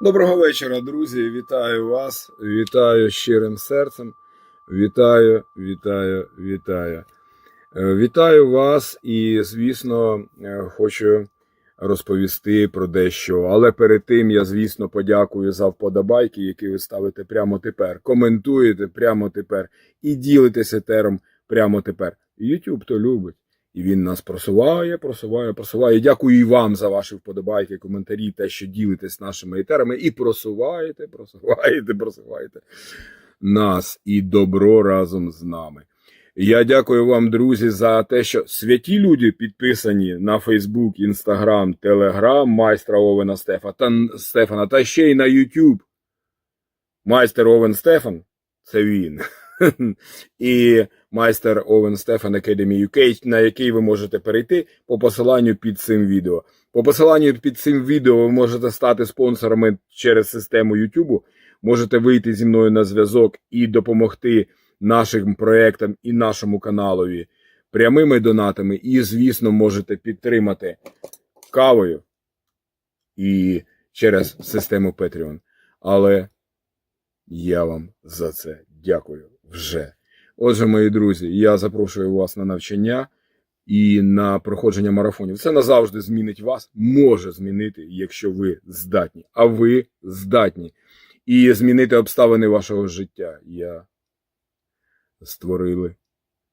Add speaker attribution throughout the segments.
Speaker 1: Доброго вечора, друзі. Вітаю вас. Вітаю щирим серцем. Вітаю, вітаю, вітаю. Е, Вітаю вас і, звісно, е, хочу розповісти про дещо. Але перед тим я, звісно, подякую за вподобайки, які ви ставите прямо тепер. Коментуєте прямо тепер і ділитесь етером прямо тепер. YouTube то любить. І він нас просуває, просуває, просуває. Дякую і вам за ваші вподобайки, коментарі, те, що ділитесь нашими етерами, і просуваєте, просуваєте, просуваєте нас і добро разом з нами. Я дякую вам, друзі, за те, що святі люди підписані на Фейсбук, Інстаграм, Телеграм, майстра Овена Стефа, та, Стефана, та ще й на YouTube. Майстер Овен Стефан це він. І майстер Овен Стефан Academy UK, на який ви можете перейти по посиланню під цим відео. По посиланню під цим відео ви можете стати спонсорами через систему YouTube, можете вийти зі мною на зв'язок і допомогти нашим проектам і нашому каналові прямими донатами. І, звісно, можете підтримати кавою і через систему Patreon. Але я вам за це дякую вже. Отже, мої друзі, я запрошую вас на навчання і на проходження марафонів. Це назавжди змінить вас, може змінити, якщо ви здатні. А ви здатні. І змінити обставини вашого життя. Я створили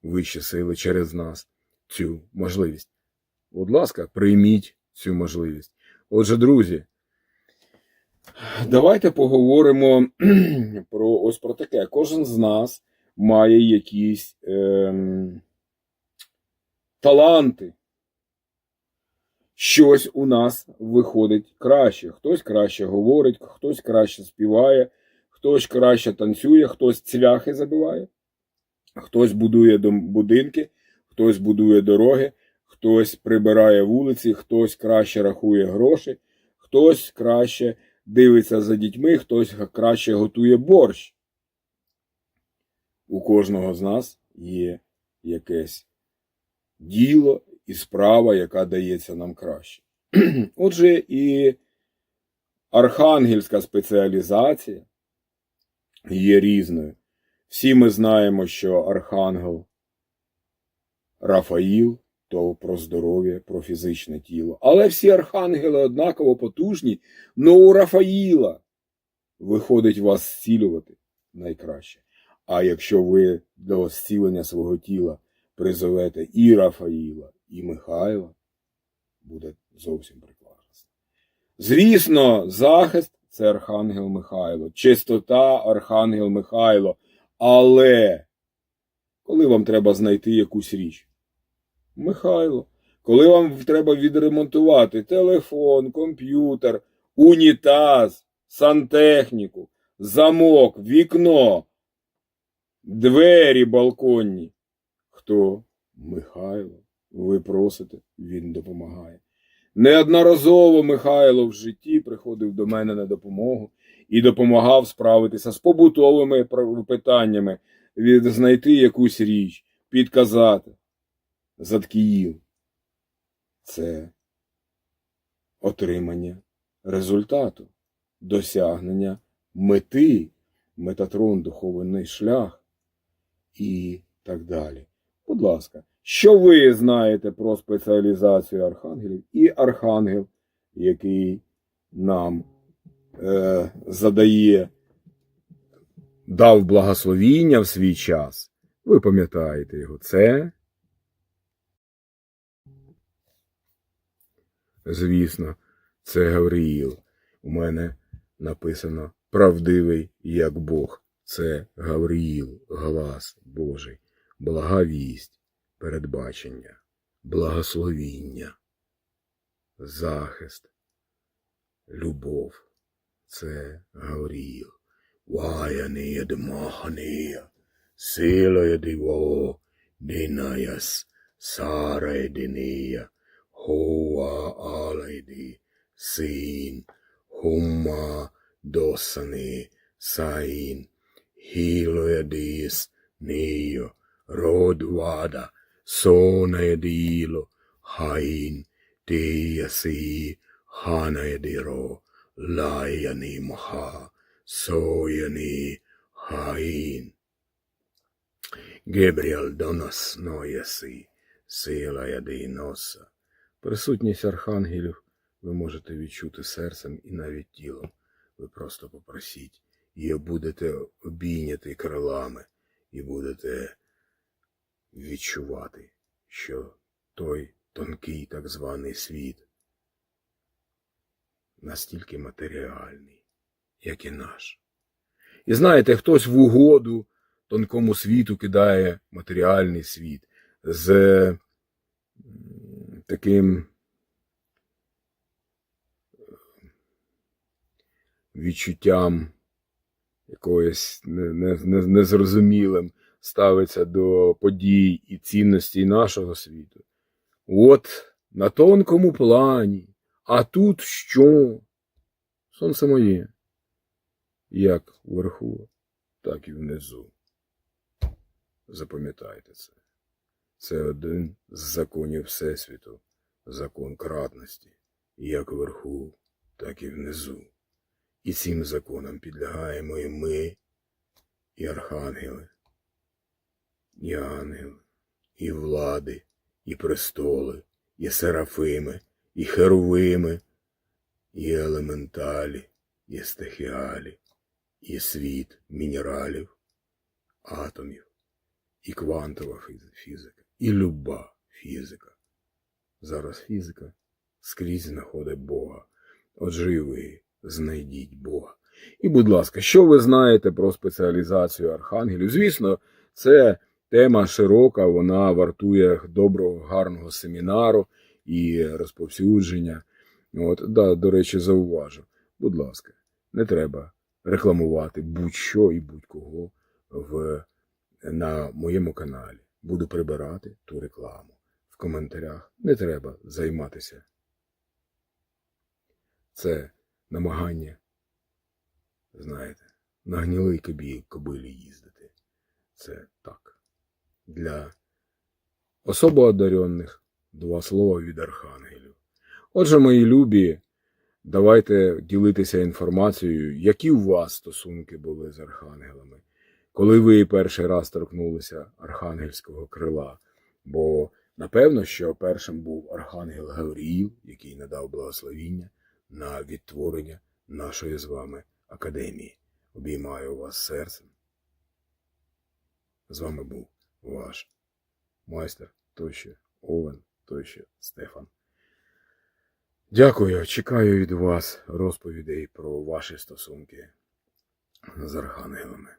Speaker 1: вищі сили через нас цю можливість. Будь ласка, прийміть цю можливість. Отже, друзі, давайте поговоримо про ось про таке. Кожен з нас має якісь ем, таланти. Щось у нас виходить краще. Хтось краще говорить, хтось краще співає, хтось краще танцює, хтось цвяхи забиває, хтось будує будинки, хтось будує дороги, хтось прибирає вулиці, хтось краще рахує гроші, хтось краще дивиться за дітьми, хтось краще готує борщ. У кожного з нас є якесь діло і справа, яка дається нам краще. Отже, і архангельська спеціалізація є різною. Всі ми знаємо, що архангел Рафаїл то про здоров'я, про фізичне тіло. Але всі архангели однаково потужні, но у Рафаїла виходить вас зцілювати найкраще. А якщо ви до зцілення свого тіла призовете і Рафаїла, і Михайла, буде зовсім прекрасно. Звісно, захист це Архангел Михайло, чистота Архангел Михайло. Але коли вам треба знайти якусь річ, Михайло, коли вам треба відремонтувати телефон, комп'ютер, унітаз, сантехніку, замок, вікно, двері балконні. Хто? Михайло. Ви просите, він допомагає. Неодноразово Михайло в житті приходив до мене на допомогу і допомагав справитися з побутовими питаннями, знайти якусь річ, підказати. Заткіїв. Це отримання результату, досягнення мети, метатрон, духовний шлях і так далі. Будь ласка, що ви знаєте про спеціалізацію архангелів і архангел, який нам е, задає, дав благословіння в свій час? Ви пам'ятаєте його. Це, звісно, це Гавриїл. У мене написано правдивий як Бог. Це Гавриїл, глас Божий, благовість, передбачення, благословіння, захист, любов. Це Гавриїл. Ваяния демахания, силая диво, динаяс, сара диния, хоа алайди, син, humma dossani, sain, hiloja dis, nio, rodvada, sona edilo, hain, tia si, hana ediro, лаяни мха, сояни хаїн. Гебріал до нас ноєси, сила яди носа. Присутність архангелів ви можете відчути серцем і навіть тілом. Ви просто попросіть, і будете обійняти крилами, і будете відчувати, що той тонкий так званий світ настільки матеріальний, як і наш. І знаєте, хтось в угоду тонкому світу кидає матеріальний світ з таким відчуттям якоюсь не- не- не- незрозумілим ставиться до подій і цінностей нашого світу. От на тонкому плані. А тут що? Сонце моє. Як вверху, так і внизу. Запам'ятайте це. Це один з законів Всесвіту, закон кратності, як вверху, так і внизу. І цим законам підлягаємо і ми, і архангели, і ангели, і влади, і престоли, і серафими, і херовими, і елементалі, і стихіалі, і світ мінералів, атомів, і квантова фізика, і люба фізика. Зараз фізика скрізь знаходить Бога. Отже, і ви знайдіть Бога. І, будь ласка, що ви знаєте про спеціалізацію архангелів? Звісно, це тема широка, вона вартує доброго, гарного семінару і розповсюдження. От, да, до речі, зауважу. Будь ласка, не треба рекламувати будь-що і будь-кого в, на моєму каналі. Буду прибирати ту рекламу. В коментарях не треба займатися. Це намагання, знаєте, на гнілий кобі, кобилі їздити. Це так. Для особо одаренних два слова від архангелів. Отже, мої любі, давайте ділитися інформацією, які у вас стосунки були з архангелами, коли ви перший раз торкнулися архангельського крила. Бо напевно, що першим був архангел Гавріїл, який надав благословіння на відтворення нашої з вами академії. Обіймаю вас серцем. З вами був ваш майстер тощо Овен тощо Стефан. Дякую, чекаю від вас розповідей про ваші стосунки з архангелами.